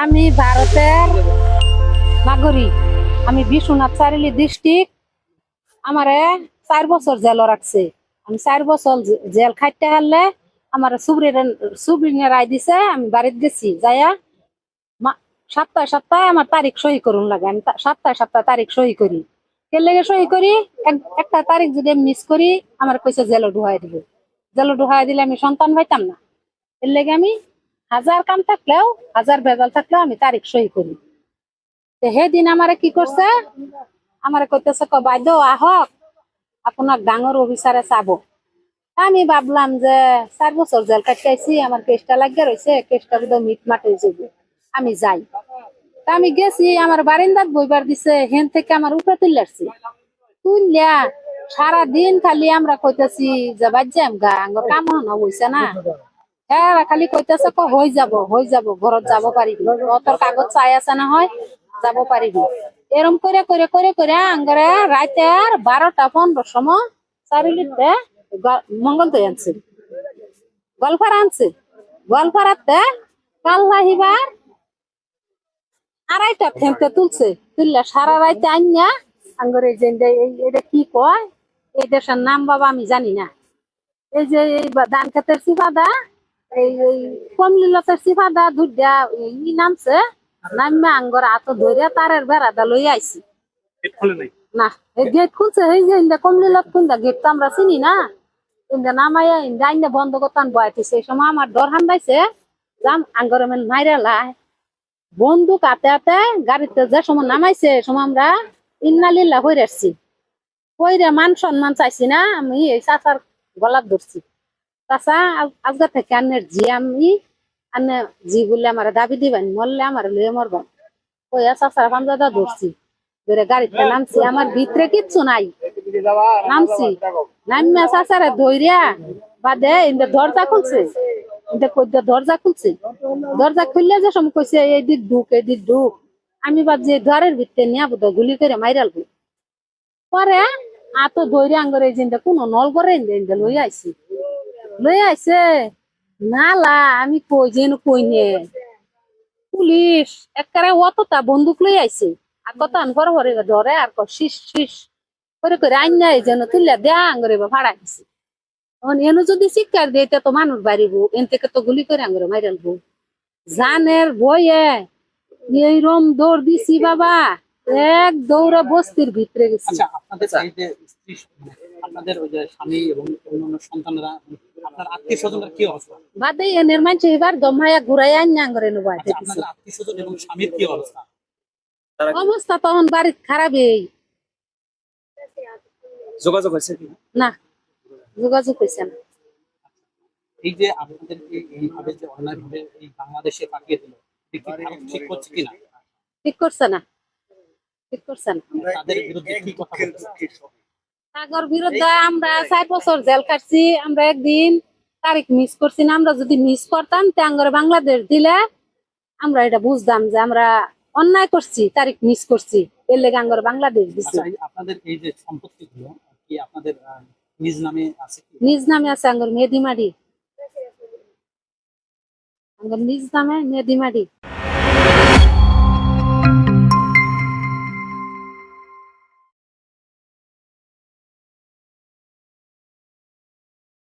আমি ভারতের নাগরিক। আমি বিশ্বনাথ চারিলি ডিস্ট্রিক্ট। আমারে চার বছর জেল রাখছে। আমি চার বছর জেল খাইতে হারলে আমার সুবরিনে রায় দিছে, আমি বাড়িতে গেছি। যাইয়া সপ্তাহে সপ্তাহে আমার তারিখ সহি করুন লাগে। আমি সপ্তাহে সপ্তাহে তারিখ সহি করি। কে লেগে সহি করি, এক- একটা তারিখ যদি আমি মিস করি, আমার কইছে জেলে ঢুকাই দিবে। জেলে ঢুকাই দিলে আমি সন্তান পাইতাম না। এর লেগে আমি হাজার কাম থাকলেও, হাজার বেজাল থাকলেও আমি তারিখ সহি করি। তো সেদিন আমারে কি করছে? আমারে কইতেছে, ক বাইদ, আহক, আপনার ডাঙর অফিসারে চাব। আমি ভাবলাম যে, চার বছর জেল কাটাইছি আমার কেসটা লাগিয়ে রয়েছে কেসটা বোধহয় মিট মাট যাবে আমি যাই। তা আমি গেছি, আমার বারিন্দাত বইবার দিছে, হেন থেকে আমার উপরে তুলে আসছি। তুললিয়া সারা দিন খালি আমরা কইতেছি যে বাজ্যাম গা, আঙ্গর কাম হইছে না। হ্যাঁ খালি কইতেছে ক যাব হই যাব ঘরত যাব পারিবি অতর কাগজ চাই আছে না হয় যাব পারিবি এরম করে করে করে করে আঙ্গরে রাতে আর বারোটা পনেরো সময় চারিলিতে মঙ্গল দই আনছে গলফার আনছে গলফারাতে কাল লাহিবার আড়াইটা ফেমতে তুলছে। তুললে সারা রাইতে আইনা আঙ্গরে যে এই- এটা কি কয়, এই দেশের নাম বাবা আমি জানি না। এই যে, এই ধান খেতের সিফাদা এই এই কমলিলতের সিফাদা দুধা ই নামছে। নামে আঙ্গর আত ধরে তারের বেড়াদা লই আইছি। না এই গেট খুলছে এই যে ইন্দা কমলিলত খুলদা গেট তো আমরা চিনি না। ইন্দা নামাইয়া ইন্দা আইন্দা বন্ধ করতাম বয়াইছে সেই সময় আমার ডর হান্দাইছে যাম আঙ্গর মেন মাইরা লাই বন্দুক হাতে হাতে গাড়িতে যে সময় নামাইছে সময় আমরা ইন্নালিল্লা হয়ে আসছি কইরে মান সম্মান চাইছি না আমি এই চাচার গলাত ধরছি। চাচা আজ- আজকে থেকে আন্নের জি আমি, আন্নে জি বললে আমার দাবি দিবেন, মরলে আমার লয়ে মরবেন। কইয়া চাচার পাঞ্জাদা ধরছি, ধরে গাড়িতে নামছি, আমার ভিতরে কিচ্ছু নাই। নামছি, নামিয়া চাচারে ধইরিয়া বাদে ইন্দে দরজা খুলছে, ইন্দে কইতে দরজা খুলছে। দরজা খুললে যে সময় কইছে, এই দিক ঢুক, এই দিক ঢুক। আমি বাদ যে দ্বারের ভিতরে নিয়া বোধ গুলি করে মাইরালবো পরে আত ধরে আঙ্গরে জিন্দে কোনো নল করে লই আইছি। লই আইছে নালা, আমি কই যেন কই নে? পুলিশ একবারে অতটা বন্দুক লই আইছে আর কত আনফর হরে ধরে আর ক শিস শিস করে করে আইনা এই যেন তুললে দেয়া বা ভাড়া এখন এনো যদি শিক্ষার দিয়ে তো মানুষ বাড়িব এন থেকে তো গুলি করে আঙ্গরে মাইরালবো জানের বয়ে এইরম দৌড় দিছি বাবা, এক দৌড়ে বস্তির ভিতরে গেছি। আপনাদের ওই যে স্বামী এবং অন্যান্য সন্তানরা আপনার আত্মীয় স্বজনরা কি অবস্থা? বাদে এনের মানুষ এবার দমাইয়া ঘুরাইয়া আইনা আঙ্গরে নেব আচ্ছা আত্মীয় স্বজন এবং স্বামীর কি অবস্থা? অবস্থা তখন বাড়ির খারাপই। যোগাযোগ হয়েছে কি না যোগাযোগ হয়েছে না। এই যে আপনাদের এইভাবে যে অন্যায়ভাবে এই বাংলাদেশে পাঠিয়ে দিল এটা কি ভারত ঠিক করছে কিনা? ঠিক করছে না। ঠিক করছে না। তাদের বিরুদ্ধে কি কথা সাগর বিরুদ্ধে আমরা চার বছর জেল কাটছি আমরা একদিন তারিখ মিস করছি না। আমরা যদি মিস করতাম তাঙ্গরে বাংলাদেশ দিলে আমরা এটা বুঝতাম যে আমরা অন্যায় করছি তারিখ মিস করছি। এর লেগে আঙ্গর বাংলাদেশ দিছি। আচ্ছা আপনাদের এই যে সম্পত্তিগুলো কি আপনাদের নিজ নামে আছে নিজ নামে আছে আঙ্গর মেদিমারি আঙ্গর নিজ নামে মেদিমারি